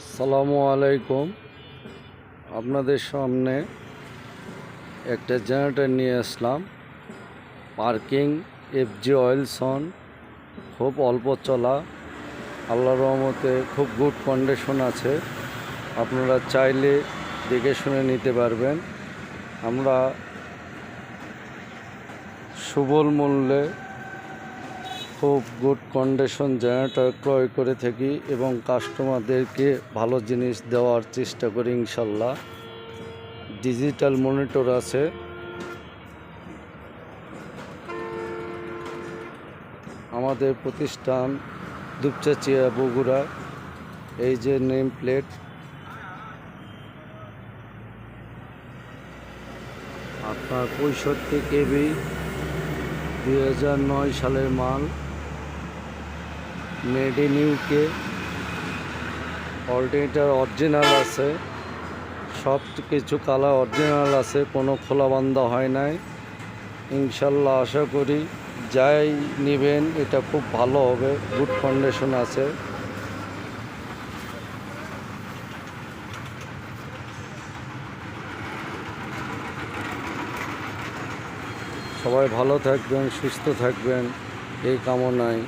সালামু আলাইকুম। আপনাদের সামনে একটা জেনারেটর নিয়ে আসলাম। পার্কিং এফজি অয়েলসন, খুব অল্প চলা। আল্লাহর রহমতে খুব গুড কন্ডিশন আছে। আপনারা চাইলে দেখে শুনে নিতে পারবেন। আমরা সুবল মূল্যে খুব গুড কন্ডিশন জেনারেটর ক্রয় করে থাকি এবং কাস্টমারদেরকে ভালো জিনিস দেওয়ার চেষ্টা করি ইনশাল্লাহ। ডিজিটাল মনিটর আছে। আমাদের প্রতিষ্ঠান দুপচাচিয়া বগুড়া। এই যে নেম প্লেট আপনার পঁয়ষট্টি কেবি দুই হাজার নয় সালের মাল। Made in UK alternator original আছে। সব কিছু কালার অরিজিনাল আছে, কোনো খোলা বান্ধা হয় নাই। ইনশাল্লাহ আশা করি যাই নেবেন, এটা খুব ভালো হবে গুড কন্ডিশন আছে। সবাই ভালো থাকবেন, সুস্থ থাকবেন, এই কামনায়।